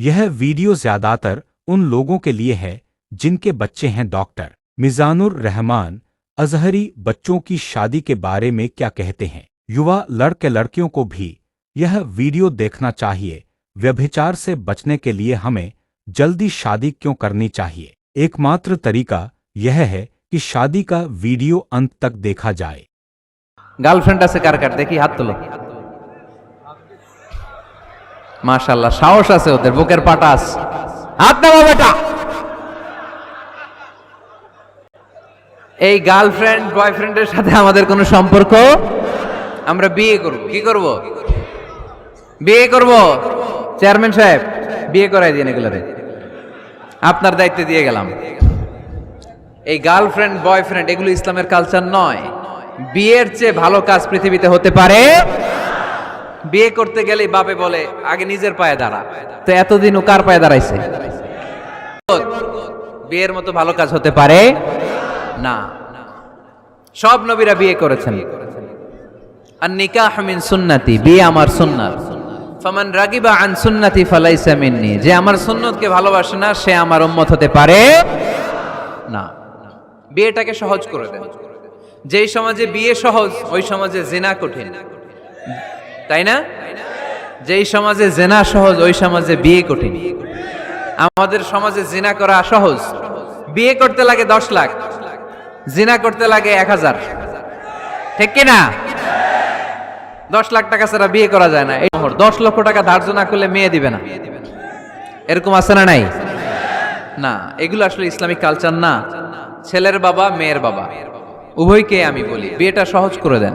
यह वीडियो ज़्यादातर उन लोगों के लिए है जिनके बच्चे हैं डॉक्टर। मिजानुर रहमान अजहरी बच्चों की शादी के बारे में क्या कहते हैं? युवा लड़के लड़कियों को भी यह वीडियो देखना चाहिए। व्यभिचार से बचने के लिए हमें जल्दी शादी क्यों करनी चाहिए? एकमात्र तरीका यह है कि शादी का वीडियो अंत तक देखा जाए। गर्लफ्रेंड ऐसे कर कर देखिए हाथ तो लो মাশাল্লাহ সাহস আছে ওদের, বুকের পাটা আছে। হাত নামা বেটা। এই গার্লফ্রেন্ড, বয়ফ্রেন্ডের সাথে আমাদের কোনো সম্পর্ক? আমরা বিয়ে করব, কি করব? বিয়ে করব। চেয়ারম্যান সাহেব, বিয়ে করাই দিন এগুলারে। আপনার দায়িত্বে দিয়ে গেলাম। এই গার্লফ্রেন্ড, বয়ফ্রেন্ড, এগুলো ইসলামের কালচার নয়। বিয়ের চেয়ে ভালো কাজ পৃথিবীতে হতে পারে বিয়ে করতে গেলে বাপে বলে, আগে নিজের পায়ে দাঁড়া। তো এতদিন ও কার পায়ে দাঁড়াইছে? বিয়ের মতো ভালো কাজ হতে পারে? না। সব নবীরা বিয়ে করেছেন। আর নিকাহ মিন সুন্নাতি, বিয়ে আমার সুন্নাত। ফামান রাগিবা আন সুন্নাতি ফালাইসা মিন্নি, যে আমার সুন্নতকে ভালোবাসে না, সে আমার উম্মত হতে পারে? না। বিয়েটাকে সহজ করে দেন। যেই সমাজে বিয়ে সহজ, ওই সমাজে জেনা কঠিন। তাই না? যেই সমাজে জেনা সহজ, ওই সমাজে বিয়ে কঠিন। আমাদের সমাজে জিনা করা সহজ। বিয়ে করতে লাগে দশ লাখ, জিনা করতে লাগে এক হাজার। ঠিক কিনা দশ লাখ টাকা ছাড়া বিয়ে করা যায় না। এই দশ লক্ষ টাকা ধার্য না করলে মেয়ে দিবে না। এরকম আছে না নাই? না, এগুলো আসলে ইসলামিক কালচার না। ছেলের বাবা, মেয়ের বাবা। উভয়কে আমি বলি, বিয়েটা সহজ করে দেন।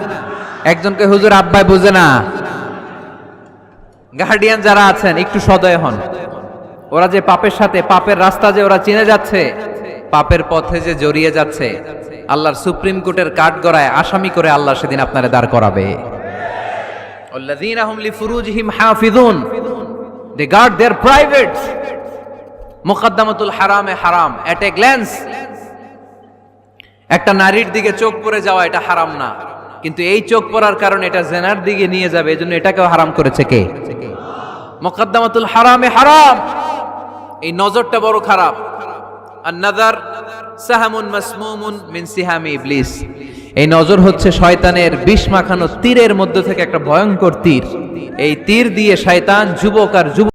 একজনকে হুজুর আব্বাই বুঝে না। গার্ডিয়ান যারা আছেন, একটু সদয় হন। ওরা যে পাপের সাথে, পাপের রাস্তা যে ওরা চিনে যাচ্ছে, পাপের পথে যে জড়িয়ে যাচ্ছে, আল্লাহর সুপ্রিম কোর্টের কাঠ গড়ায় আসামি করে আল্লাহ সেদিন আপনারে দাঁড় করাবে। হারাম এট এ একটা নারীর দিকে চোখ পড়ে যাওয়া এটা হারাম না। কিন্তু এই চোখ পড়ার কারণে এটা জেনার দিকে নিয়ে যাবে, এজন্য এটাকেও হারাম করেছে কে? মুকদ্দামাতুল হারামে হারাম। এই নজরটা বড় খারাপ। আর নাদার সাহামুন মাসমুমুন মিন সিহামি ইবলিস। এই নজর হচ্ছে শয়তানের বিষ মাখানো তীরের মধ্যে থেকে একটা ভয়ঙ্কর তীর। এই তীর দিয়ে শয়তান যুবক আর যুবক